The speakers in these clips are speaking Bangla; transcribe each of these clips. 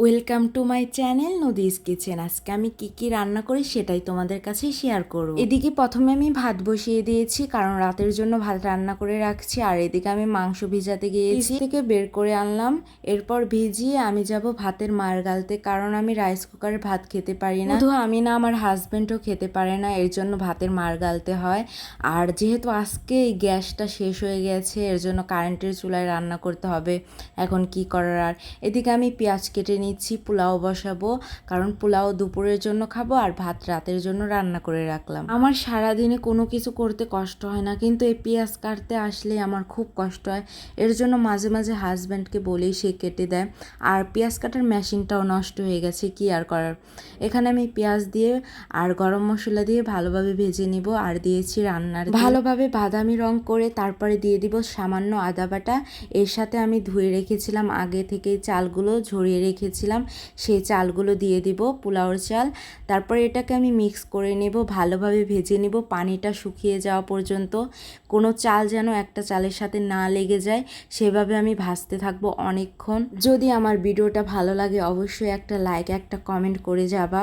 Welcome to my channel Nadi's kitchen আজকে আমি কি কি রান্না করি সেটাই তোমাদের কাছে শেয়ার করব। এদিকে প্রথমে আমি ভাত বসিয়ে দিয়েছি কারণ রাতের জন্য ভাত রান্না করে রাখছি আর এদিকে আমি মাংস ভিজাতে গিয়েছি। থেকে বের করে আনলাম এরপর ভিজিয়ে আমি যাব ভাতের মার গালতে কারণ আমি রাইস কুকারে ভাত খেতে পারি না। শুধু আমি না আমার হাজবেন্ডও খেতে পারে না এর জন্য ভাতের মার গালতে হয়। আর যেহেতু আজকে এই গ্যাসটা শেষ হয়ে গেছে এর জন্য কারেন্টের চুলায় রান্না করতে হবে এখন কি করার? আর এদিকে আমি পেঁয়াজ কেটে নিচ্ছি পোলাও বসাবো। কারণ পোলাও দুপুরের জন্য খাব আর ভাত রাতের জন্য রান্না করে রাখলাম। আমার সারাদিনে কোনো কিছু করতে কষ্ট হয় না, কিন্তু এই পেঁয়াজ কাটতে আসলে আমার খুব কষ্ট হয়। এর জন্য মাঝে মাঝে হাজব্যান্ডকে বলেই সে কেটে দেয়। আর পেঁয়াজ কাটার মেশিনটাও নষ্ট হয়ে গেছে, কি আর করার? এখানে আমি পেঁয়াজ দিয়ে আর গরম মশলা দিয়ে ভালোভাবে ভেজে নিব আর দিয়েছি রান্নার ভালোভাবে বাদামি রং করে তারপরে দিয়ে দিব সামান্য আদা বাটা। এর সাথে আমি ধুয়ে রেখেছিলাম আগে থেকে চালগুলো, ঝরিয়ে রেখেছিলাম সেই চালগুলো দিয়ে দিব পোলাওর চাল। তারপরে এটাকে আমি মিক্স করে নেব, ভালোভাবে ভেজে নেব, পানিটা শুকিয়ে যাওয়া পর্যন্ত। কোনো চাল যেন একটা চালের সাথে না লেগে যায়, সেভাবে আমি ভাজতে থাকব অনেকক্ষণ। যদি আমার ভিডিওটা ভালো লাগে, অবশ্যই একটা লাইক একটা কমেন্ট করে যাবা।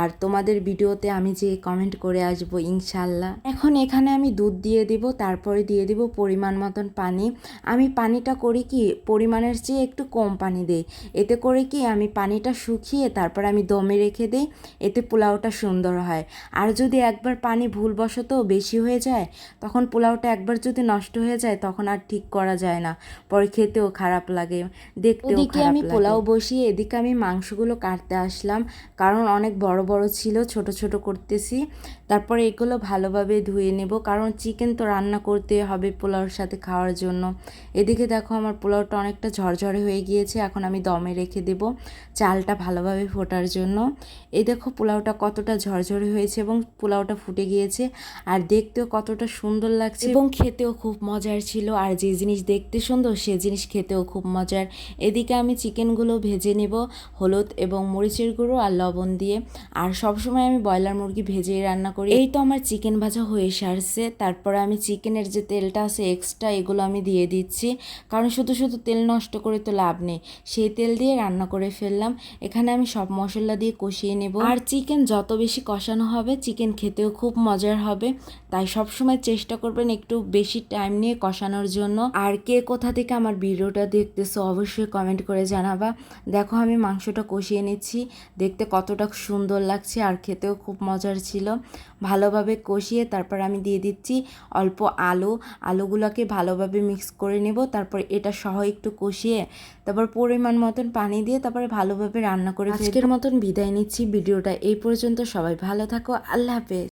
আর তোমাদের ভিডিওতে আমি যে কমেন্ট করে আসব, ইনশাল্লাহ। এখন এখানে আমি দুধ দিয়ে দিব, তারপরে দিয়ে দিব পরিমাণ মতন পানি। আমি পানিটা করি কি, পরিমাণের চেয়ে একটু কম পানি দেই। এতে করে কি আমি পানিটা শুকিয়ে তারপর আমি দমে রেখে দিই এতে পোলাওটা সুন্দর হয়। আর যদি একবার পানি ভুলবশত বেশি হয়ে যায় তখন পোলাওটা একবার যদি নষ্ট হয়ে যায় তখন আর ঠিক করা যায় না। পরে খেতেও খারাপ লাগে দেখতেও ওদিকে আমি পোলাও বসিয়ে এদিকে আমি মাংসগুলো কাটতে আসলাম কারণ অনেক বড় বড় ছিল ছোট ছোট করতেছি। তারপরে এগুলো ভালোভাবে ধুয়ে নেব কারণ চিকেন তো রান্না করতে হবে পোলাওর সাথে খাওয়ার জন্য। এদিকে দেখো আমার পোলাওটা অনেকটা ঝরঝরে হয়ে গিয়েছে এখন আমি দমে রেখে দেব। চালটা ভালোভাবে ফোটার জন্য। এই দেখো পোলাওটা কতটা ঝরঝরে হয়েছে এবং পোলাওটা ফুটে গিয়েছে আর দেখতেও কতটা সুন্দর লাগছে। এবং খেতেও খুব মজার ছিল আর যে জিনিস দেখতে সুন্দর সে জিনিস খেতেও খুব মজার। এদিকে আমি চিকেনগুলো ভেজে নেব হলুদ এবং মরিচের গুঁড়ো আর লবণ দিয়ে। আর সবসময় আমি ব্রয়লার মুরগি ভেজেই রান্না করি। এই তো আমার চিকেন ভাজা হয়ে সারছে। তারপরে আমি চিকেনের যে তেলটা আছে এক্সট্রা এগুলো আমি দিয়ে দিচ্ছি। কারণ শুধু শুধু তেল নষ্ট করে তো লাভ নেই। সেই তেল দিয়ে রান্না করে ফেললাম। এখানে আমি সব মশলা দিয়ে কষিয়ে নেব। আর চিকেন যত বেশি কষানো হবে, চিকেন খেতেও খুব মজার হবে। তাই সবসময় চেষ্টা করবেন একটু বেশি টাইম নিয়ে কষানোর জন্য। আর কে কোথা থেকে আমার ভিডিওটা দেখতেছো, অবশ্যই কমেন্ট করে জানাবা। দেখো, আমি মাংসটা কষিয়ে নিচ্ছি। দেখতে কতটা সুন্দর লাগছে আর খেতেও খুব মজার ছিল। ভালোভাবে কষিয়ে তারপর আমি দিয়ে দিচ্ছি অল্প আলু। আলুগুলোকে ভালোভাবে মিক্স করে নেব। তারপর এটা সহ একটু কষিয়ে, তারপর পরিমাণ মতন পানি দিয়ে তারপরে ভালোভাবে রান্না করে আজকের মতন বিদায় নিচ্ছি। ভিডিওটা এই পর্যন্ত। সবাই ভালো থাকো। আল্লাহ হাফেজ।